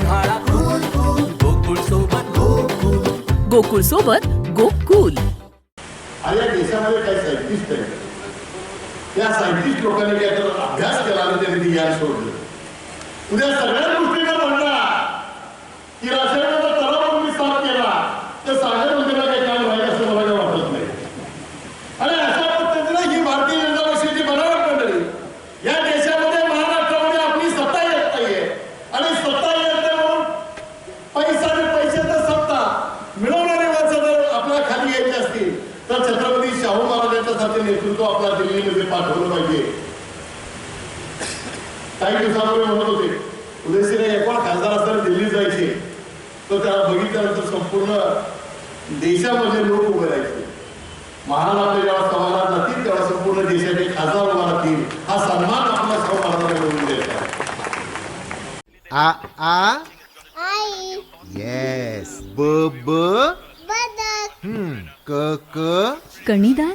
उन्हाळा cool cool Gokul सोबत गोकुल. गोकुळ सोबत गोकुल. देशामध्ये काही त्या लोकांनी अभ्यास केला आणि त्यांनी ज्ञान सोडलं. उद्या सगळ्या गोष्टी सारखे नेतृत्व आपल्या दिल्लीमध्ये पाठवलं पाहिजे. काही दिवसापूर्वी म्हणत होते. उदयसिंह एकवाळ खासदार असताना दिल्लीत जायचे. तर त्याला बघितल्यानंतर संपूर्ण देशामध्ये लोक उभे राहायचे. महाराज आपले जेव्हा समाजात जातील तेव्हा संपूर्ण देशाचे खासदार उभा राहतील. हा सन्मान आपल्या शाहू महाराजांना मिळवून द्यायचा आ आ? आई. येस ब ब? बदक. हम्म. क क? कणीदार